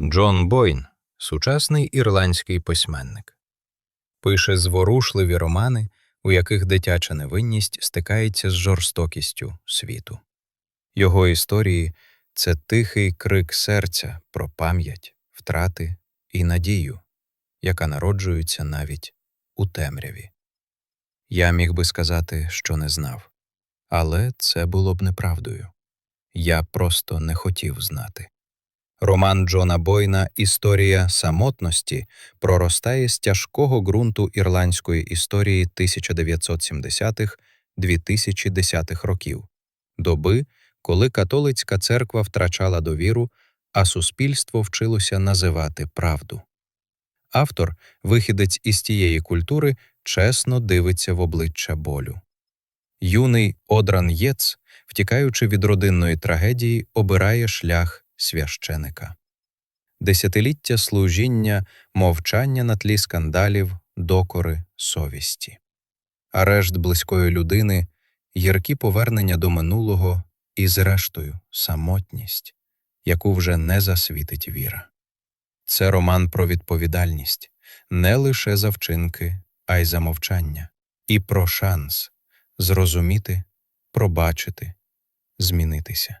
Джон Бойн сучасний ірландський письменник. Пише зворушливі романи, у яких дитяча невинність стикається з жорстокістю світу. Його історії це тихий крик серця про пам'ять, втрати і надію, яка народжується навіть у темряві. Я міг би сказати, що не знав, але це було б неправдою. Я просто не хотів знати. Роман Джона Бойна Історія самотності проростає з тяжкого ґрунту ірландської історії 1970-х 2010-х років, доби, коли католицька церква втрачала довіру, а суспільство вчилося називати правду. Автор, вихідець із тієї культури, чесно дивиться в обличчя болю. Юний Одран Єц, втікаючи від родинної трагедії, обирає шлях священика. Десятиліття служіння, мовчання на тлі скандалів, докори, совісті. Арешт близької людини, гіркі повернення до минулого і, зрештою, самотність, яку вже не засвітить віра. Це роман про відповідальність не лише за вчинки, а й за мовчання, і про шанс зрозуміти, пробачити, змінитися.